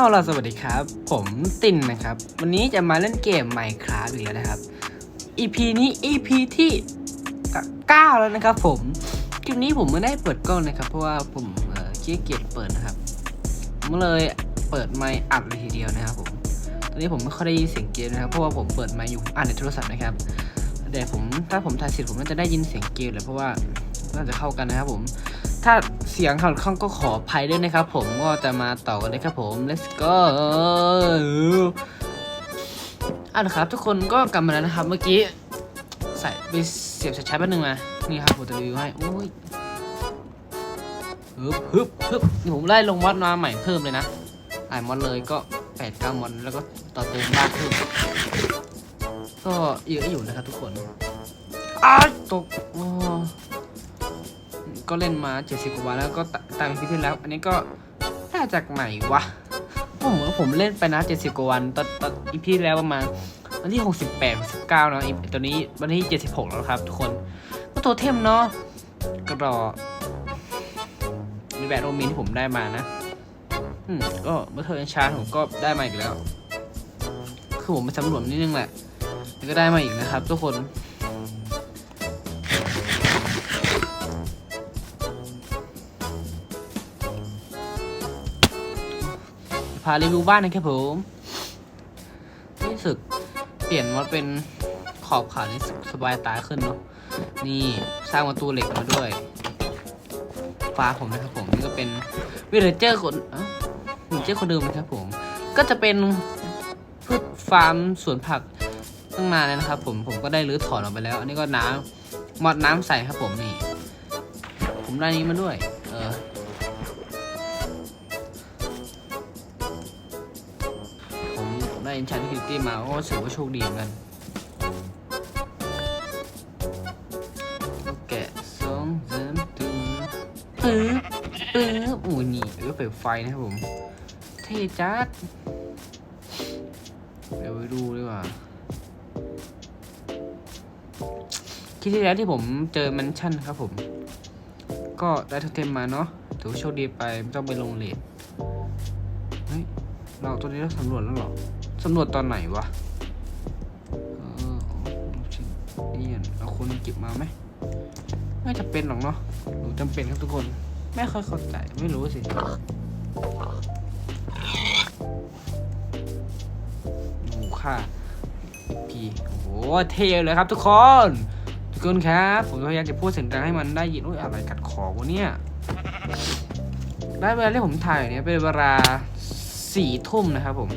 เอาล่ะสวัสดีครับ ผมตินนะครับ วันนี้จะมาเล่นเกม Minecraft อีกแล้วนะครับ EP นี้ EP ที่9แล้วนะครับ ผมคลิปนี้ผมไม่ได้เปิดกล้องนะครับ เพราะว่าผมเอ่อขี้เกียจเปิดนะครับผมเลยเปิดไมค์อัดเลยทีเดียวนะครับผมตอนนี้ผมไม่ค่อยได้ยินเสียงเกมนะครับเพราะว่าผมเปิดไมค์อยู่อ่านในโทรศัพท์นะครับเดี๋ยวผมถ้าผมถ่ายเสร็จผมน่าจะได้ยินเสียงเกมเลยเพราะว่าน่าจะเข้ากันนะครับผม ถ้าเสียงขัดข้องก็ขออภัยด้วยนะครับ ผมก็จะมาต่อกันเลยครับผม let's go อะนะครับ ทุกคนก็กลับมาแล้วนะครับ เมื่อกี้ใส่ไปเสียบสายชาร์จแป๊บนึงมา นี่ครับผมจะรีวิวให้โอ้ยฮึบฮึบฮึบผมไล่ลงมอดมาใหม่เพิ่มเลยนะหลายมอดเลยก็แปดเก้ามอดแล้วก็ต่อเติมบ้านเพิ่มก็เยอะอยู่นะครับทุกคนอ้าตกโอ้ ก็เล่นมา 70 กว่าวันแล้วก็ตตามปีที่แล้ว อันนี้ก็น่าจากไหนวะผมว่าผมเล่นไปนะ 70 กว่าวันตอนตอนอีพีที่แล้วประมาณวันที่ 68 69นะตอนนี้วันที่ 76 แล้วครับ ทุกคนก็โทเทมเนาะก็รอมีแบบโรมินที่ผมได้มานะอืมก็เมื่อเธอชาร์ผมก็ได้มาอีกแล้ว คือผมไปสำรวจนิดนึงแหละก็ได้มาอีกนะครับ ทุกคน พารีวิวบ้านนะครับผมรู้สึกเปลี่ยนมาเป็นขอบขาวนี่สบายตาขึ้นเนาะนี่สร้างประตูเหล็กมาด้วยฟ้าผมนะครับผมนี่ก็เป็นวิลเลเจอร์คนอ้าวิลเลเจอร์คนเดิมนะครับผม ก็จะเป็นพืชฟาร์มสวนผักตั้งนานแล้วนะครับ ผมผมก็ได้รื้อถอนออกไปแล้ว อันนี้ก็น้ำมอดน้ำใส่ครับผมนี่ ผมได้นี้มาด้วย ผมได้อินชันคิวตี้มาก็ถือว่าโชคดีเหมือนกันแกะสองสามตึงปึ๊บปึ๊บอู้นี่เออเปิดไฟนะครับผม เท่จัดเดี๋ยวไปดูดีกว่าคิดที่แล้วที่ผมเจอแมันชั่นครับผม ก็ได้ทเทมมาเนาะถือโชคดีไป ไม่ต้องไปลงเลทเฮ้ย เราตัวนี้เราสำรวจแล้วหรอ สำรวจตอนไหนวะ เออดูสินี่เราควรเก็บมาไหมไม่จำเป็นหรอกเนาะหนูจำเป็นครับทุกคน ไม่ค่อยเข้าใจไม่รู้สิหนูค่ะพีโอ้โหเท่เลยครับทุกคน ทุกคนครับ ผมพยายามจะพูดเสียงดังให้มันได้ยินโอ้ยอะไรกัดคอวะเนี่ยได้เวลาที่ผมถ่ายเนี่ยเป็นเวลาสี่ทุ่มนะครับผม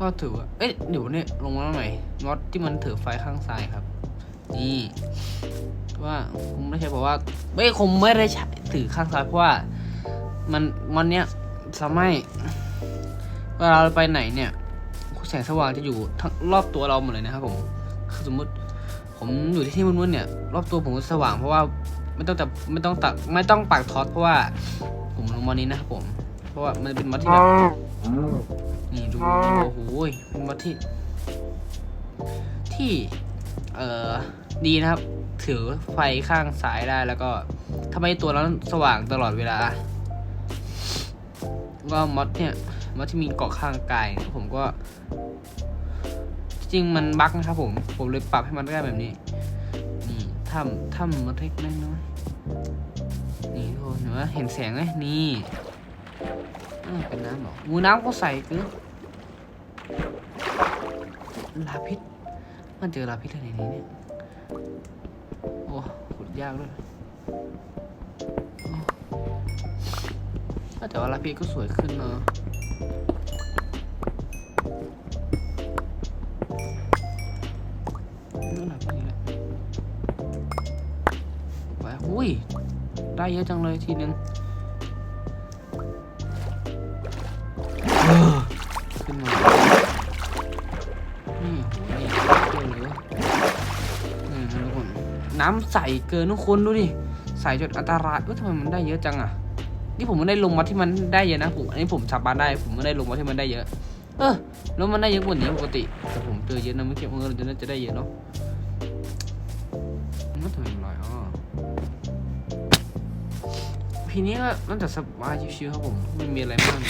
ก็ถือว่า เอ๊ะเดี๋ยวเนี่ยลงมาใหม่น็อตที่มันถือไฟข้างซ้ายครับ นี่ว่าคงไม่ใช่เพราะว่าไม่คงไม่ได้ใช้ถือข้างซ้ายเพราะว่า มันมันเนี้ยทำให้เวลาเราไปไหนเนี่ยแสงสว่างจะอยู่ทั้งรอบตัวเราหมดเลยนะครับผมคือสมมติผมอยู่ที่ที่มืดๆเนี่ย รอบตัวผมสว่างเพราะว่าไม่ต้องแต่ไม่ต้องตักไม่ต้องปักทอตเพราะว่าผมลงมานี้นะครับผม เพราะว่ามันเป็นมอดที่แบบ นี่ดูโอ้โหเป็นมอดที่ ที่ เอ่อ ดีนะครับ ถือไฟข้างซ้ายได้แล้วก็ทำให้ตัวเราสว่างตลอดเวลา ก็มอดเนี่ยมอดที่มีเกาะข้างกายเนี่ยผมก็ จริงๆมันบั๊กนะครับผม ผมเลยปรับให้มันได้แบบนี้ นี่ถ้ำถ้ำมอดเล็กน้อยๆนี่ทุกคนเห็นไหมเห็นแสงไหมนี่อ้าวเป็นน้ำเหรอมูน้ำก็ใสเกิน ลาพิษ มันเจอลาพิษอะไรนี้เนี่ย โอ้ขุดยากด้วยแต่ว่าลาพิษก็สวยขึ้นเนาะนี่แหละไปอุ้ยได้เยอะจังเลยทีนึง น้ำใสเกินทุกคนดูดิใสจนอันตรายเอ้ยทำไมมันได้เยอะจังอะนี่ผมไม่ได้ลงมาที่มันได้เยอะนะผมอันนี้ผมสาบานได้ ผมไม่ได้ลงมาที่มันได้เยอะ เออแล้วมันได้เยอะกว่านี้ปกติแต่ผมเจอเยอะนะไม่คิดว่ามันจะน่าจะได้เยอะเนาะมันทำไมมันลอยอ๋อโอเคพีนี้ก็น่าจะสบายชิวๆครับผมไม่มีอะไรมาก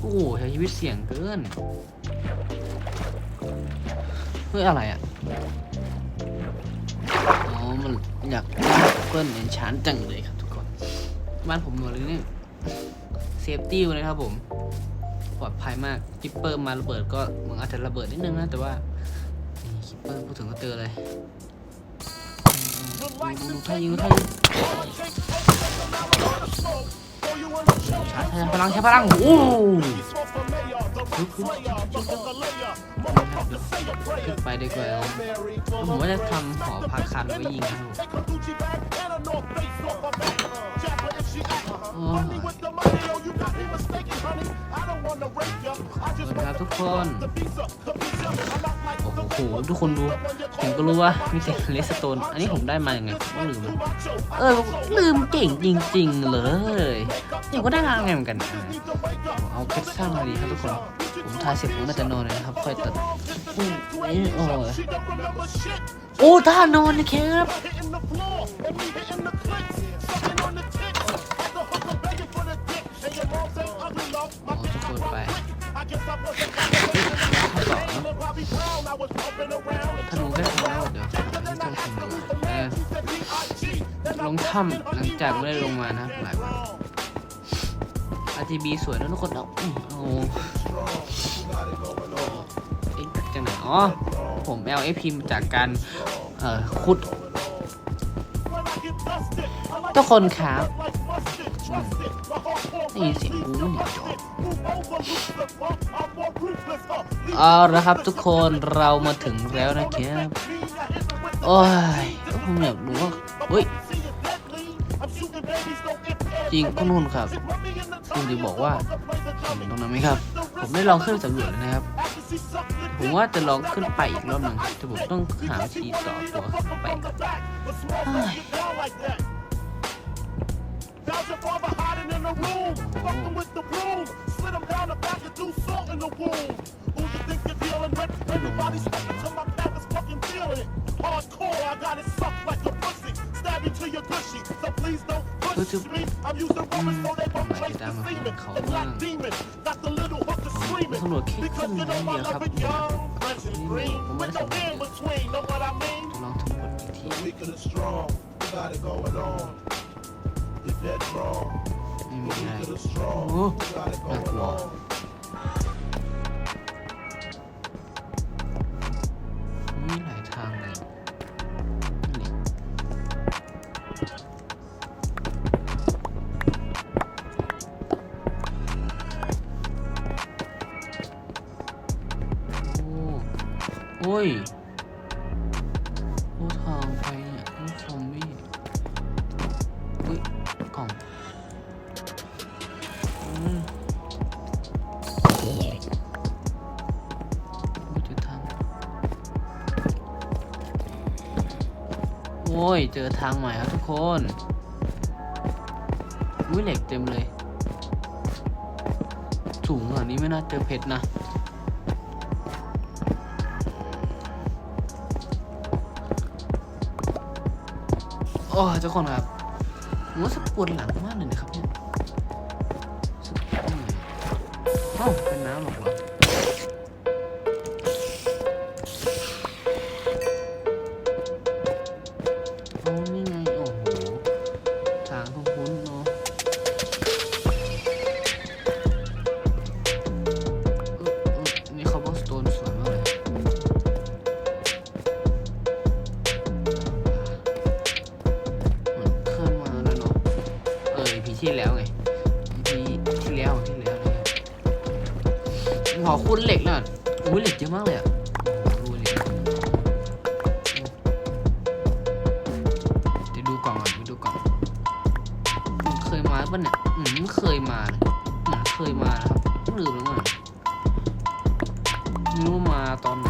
โอ้โหใช้ชีวิตเสี่ยงเกิน เฮ้ยอะไรอะอ๋อมันอยากเปิ้ลเอนชานจังเลยครับทุกคน บ้านผมหมดเลยเนี่ยเซฟตี้เลยครับผมปลอดภัยมากคิปเปอร์มาระเบิดก็มันอาจจะระเบิดนิดนึงนะแต่ว่าคิปเปอร์พูดถึงก็เจอเลยดูดูท่ายิงท่ายิงชาร์จใช้พลังใช้พลังโอ้ โหฮึบฮึบฮึบไปดีกว่าผมว่าจะทำหอพักคันไว้ยิงนะครับ ครับทุกคนโอ้โหทุกคนดูผมก็รู้ว่ามีเสียงเลสโตน อันนี้ผมได้มาอย่างไงผมก็ลืมมันเออลืมเก่งจริง ๆ เลยนี่ก็ได้งานไงเหมือนกันนะเอาเพชรสร้างมาดีครับทุกคนผมทายเสร็จผมน่าจะนอนเลยนะครับ ค่อยตัดอุ้ยโอ้ยโอ้ท่านอนนะครับ ไปข้อสองถ้าดูแค่ทางแล้วเดี๋ยวอันนี้ต้องทำเออลงถ้ำหลังจากไม่ได้ลงมานะหลายวัน RGB สวยนะทุกคนเนาะอื้อโอ้เอ๊ะจังไหนอ๋อ ผม LFP มจากการเอ่อขุด ทุกคนครับ นเสียงกูเนี่ยจอเอาละครับทุกคนเรามาถึงแล้วนะครับโอ้ยก็ผมอยากรู้ว่าเฮ้ยจริงคุณนุ่นครับคุณจะบอกว่าเห็นตรงนั้นไหมครับ ผมได้ลองขึ้นสำรวจแล้วนะครับ ผมว่าจะลองขึ้นไปอีกรอบหนึ่งแต่ผมต้องหาวิธีต่อตัวไป room, fucking with the broom. Slit him down the back and do salt in the wound. Who you think you're dealing with? Everybody's fucking to my back is fucking feeling. Hardcore, I got it sucked like a pussy. Stab you to your gushy, so please don't push me. I'm using rubber so they won't trace the semen. The black demon that's the little hooker screaming. Because you know I love it young, fresh and green. With no in between, know what I mean? The weak and the strong, got it going on. You're dead wrong. โอ้น่ากลัวมีหลายทางเลยโอ้โอ้ย ย เจอทางใหม่ครับทุกคนอุ้ยเหล็กเต็มเลย สูงขนาดนี้ไม่น่าเจอเพชรนะโอ้ยทุกคนครับผมว่าสกปวดหลังมากเลยนะครับเนี่ยน้อยเอ้า ปะเนี่ยอืมไม่เคยมาเลยเหมือนเคยมานะครับลืมแล้วมั้งไม่รู้มาตอนไหน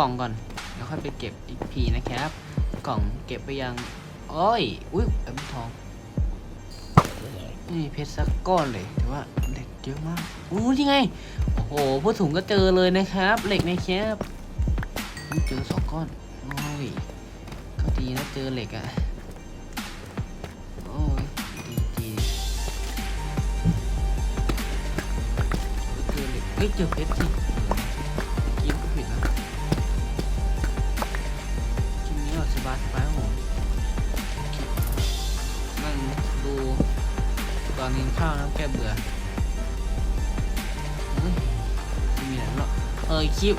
กล่องก่อนแล้วค่อยไปเก็บอีกทีนะครับ กล่องเก็บไปยังโอ้ยอุ้ยแอมทองนี่เพชรสักก้อนเลยแต่ว่าเหล็กเยอะมากอู้ยังไงโอ้โหพูดถุงก็เจอเลยนะครับ เหล็กนะครับเจอสองก้อนโอ้ยก็ดีนะเจอเหล็กอะโอ้ยดีดีเจอเหล็กเอ้ยเจอเพชรสิ บบสบาสบายครับผมนั่งดูตอนกินข้าวน้ำแกเบื่อไม่มีอะไรหรอกเออคลิป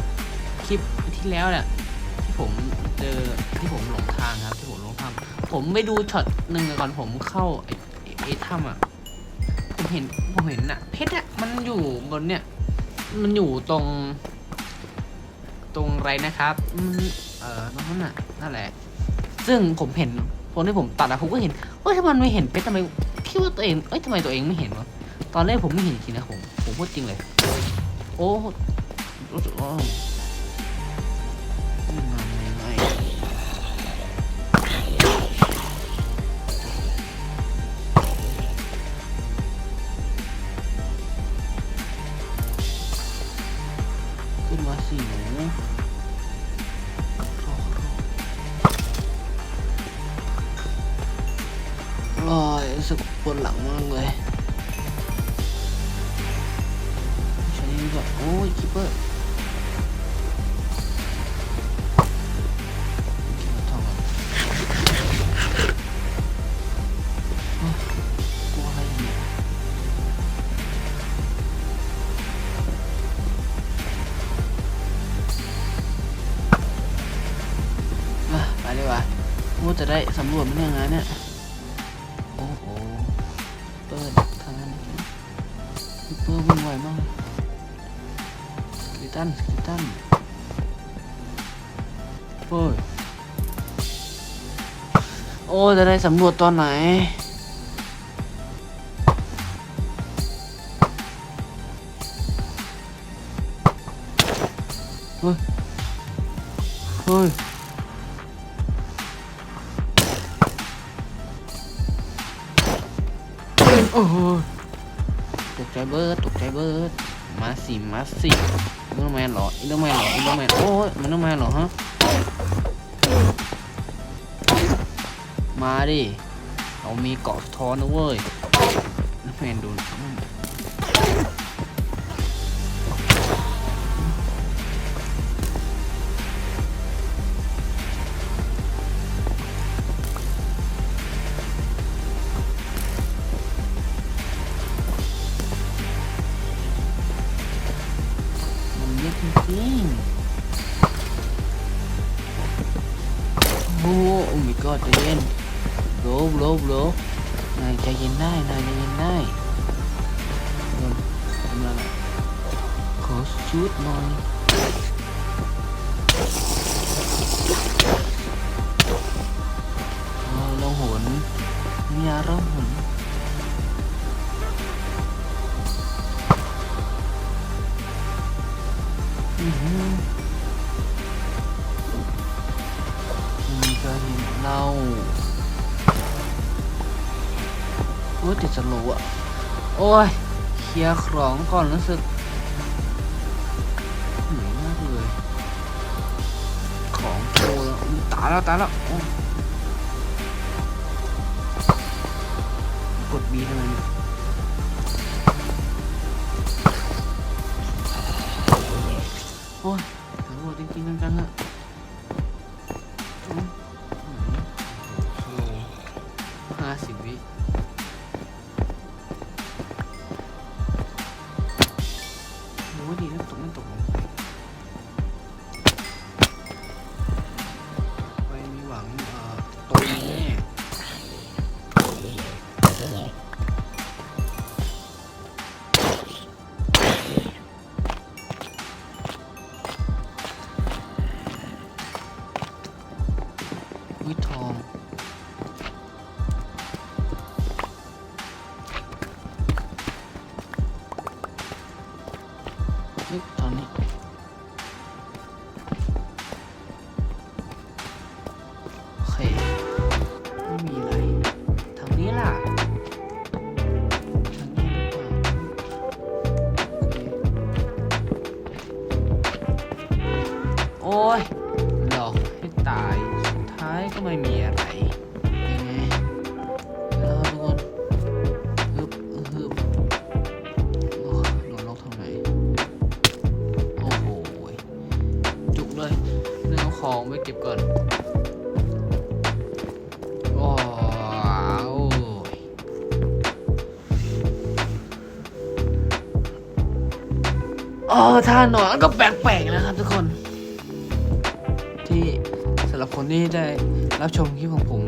คลิปที่แล้วเนี่ยที่ผมเจอที่ผมหลงทางครับที่ผมหลงทางผมไปดูช็อตหนึ่งก่อนผมเข้าไอ้ไอ้ไอ้ถ้ำอะผมเห็นผมเห็นอะเพชรอะมันอยู่บนเนี่ยมันอยู่ตรง ตรงไรนะครับ เออตรงนั้นน่ะนั่นแหละ ซึ่งผมเห็นตอนที่ผมตัดอะผมก็เห็นเฮ้ยทำไมไม่เห็นเพชรทำไมคิดว่าตัวเองเอ้ยทำไมตัวเองไม่เห็นวะตอนแรกผมไม่เห็นจริงนะผมผมพูดจริงเลย โอ้ สึกปวดหลังมากเลยใช้นี่ก่อนโอ้ยคิปเปอร์เก็บมาทองก่อนโอ้ยกลัวไรเนี่ยมาไปดีกว่าว่าจะได้สำรวจมันยังไงเนี่ย โอ้ จะได้สำรวจตอนไหน เฮ้ย เฮ้ย ดิ เรามีเกาะท้อนนะเว้ยอินดแมนดู มีก็เห็นเราโอ้ติดสโลอะ โอ้ยเคลียร์ของก่อนรู้สึกเหนื่อยมากเลย ของโตแล้วตายแล้วตายแล้ว อ๋อท่านอนก็แปลกๆนะครับทุกคน ที่สำหรับคนที่ได้รับชมคลิปของผม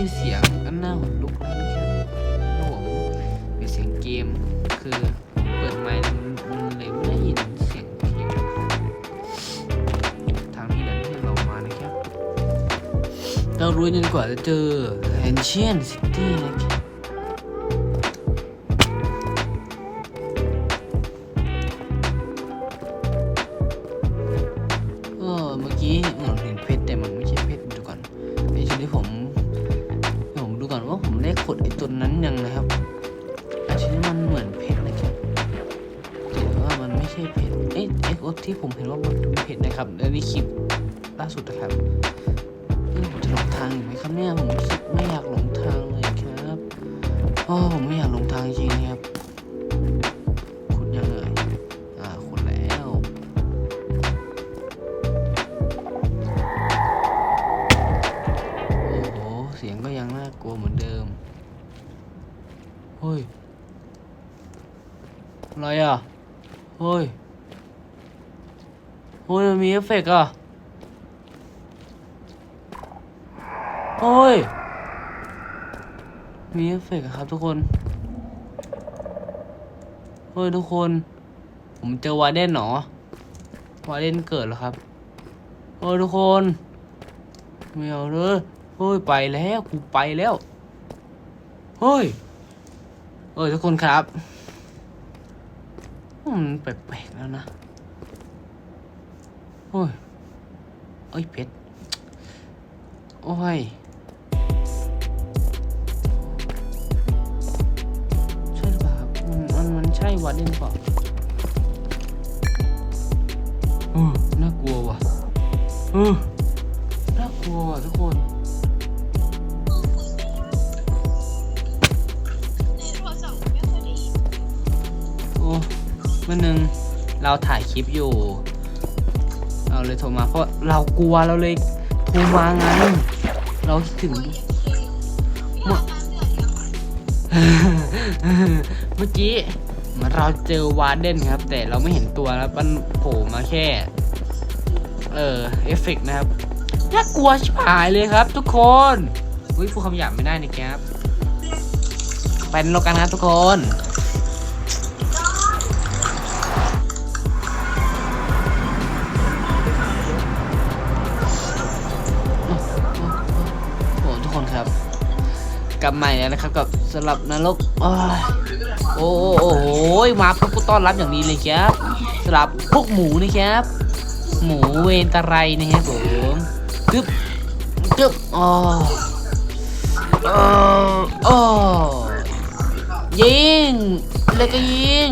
ยินเสียงอันน้าขนลุกแล้วนะครับแล้วผมเป็นเสียงเกมคือเปิดไมค์มันเลยไม่ได้ยินเสียงเพลงทางนี้แหละที่เรามานะครับเรารู้กันกว่าจะเจอ Ancient City นะครับ ผมเห็นว่ามันเป็นเพ็ดนะครับและนี่คลิปล่าสุดนะครับเออผมจะหลงทางอยู่ไหมครับเนี่ยผมรู้สึกไม่อยากหลงทางเลยครับโอ้ผมไม่อยากหลงทางจริงๆครับ ฟเฟกต์อะเฮ้ย มีเอฟเฟกต์อะครับทุกคนเฮ้ยทุกคน ผมเจอวาเดนหรอวาเดนเกิดแล้วครับเฮ้ยทุกคนไม่เอาเลยเฮ้ยไปแล้วกูไปแล้วเฮ้ยเอ้ยทุกคนครับอืมแปลกๆแล้วนะ เฮ้ยเอ้ยเพชรโอ้ยใช่หรือเปล่าครับมันมันมันใช่วาเดนเปล่าเออน่ากลัวว่ะเออน่ากลัวอะทุกคนในโทรศัพท์ไม่ค่อยได้ยินโอ้เมื่อนึงเราถ่ายคลิปอยู่ เราเลยโทรมาเพราะเรากลัวเราเลยโทรมาไงเราคิดถึงเมื่อเมื่อกี้เมือเราเจอวาร์เดนครับ แต่เราไม่เห็นตัวแล้วมันโผล่มาแค่ เออเอฟเฟกต์นะครับน่ากลัวชิบหายเลยครับ ทุกคนอุ้ยพูดคำหยาบไม่ได้นะครับไปนรกกันนะทุกคน กลับใหม่แล้วนะครับกับสำหรับนรกโอ้ยโอ้โหโอ้โหมาพวกกูต้อนรับอย่างนี้เลยครับสำหรับพวกหมูนะครับ หมูเวนตะไรนะครับผมกึบกึบอ๋ออ๋อยิงแล้วก็ยิง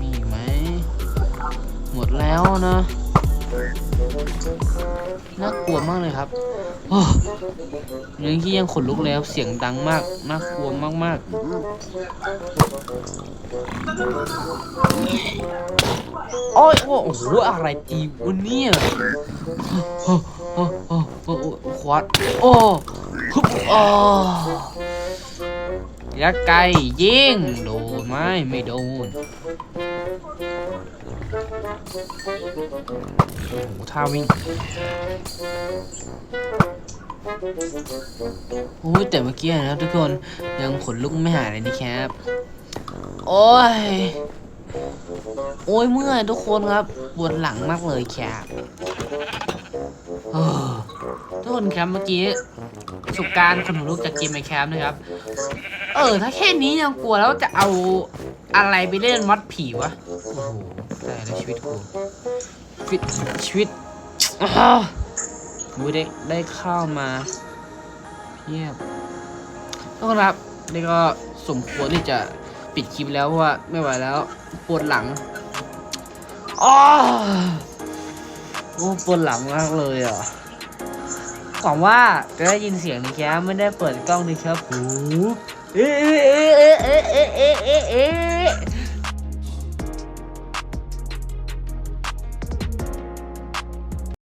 มีไหมหมดแล้วนะ น่ากลัวมากเลยครับโอ้ยังที่ยังขนลุกเลยครับเสียงดังมาก น่ากลัวมากๆโอ้ยโอ้โหอะไรจีวะเนี่ยโอ้โอ้โอ้โอ้โอ้ควัดโอ้ฮึบอ๋อยักษ์ไก่ยิงโดนไหมไม่โดน โอ้โหท่าวิ่งโอ้ยแต่เมื่อกี้นะครับทุกคนยังขนลุกไม่หายเลยนะครับ โอ้ย โอ้ยเมื่อยทุกคนครับปวดหลังมากเลยครับทุกคนครับเมื่อกี้ประสบการณ์คนลุกจากเกมไมแคมนะครับ เออ ถ้าแค่นี้ยังกลัวแล้วจะเอาอะไรไปเล่นมัดผีวะโอ้โอ้โหแต่ในชีวิตกูฟิตชีวิตอ้าวกูได้ได้ข้าวมาเยี่ยมต้องรับนี่ก็สมควรที่จะปิดคลิปแล้วเพราะว่าไม่ไหวแล้วปวดหลังอ้อโอ้ปวดหลังมากเลยอะหวังว่าจะได้ยินเสียงนะครับไม่ได้เปิดกล้องนะครับโอ้เอ๊ะเอ๊ะเอ๊ะเอ๊ะเอ๊ะเอ๊ะเอ๊ะ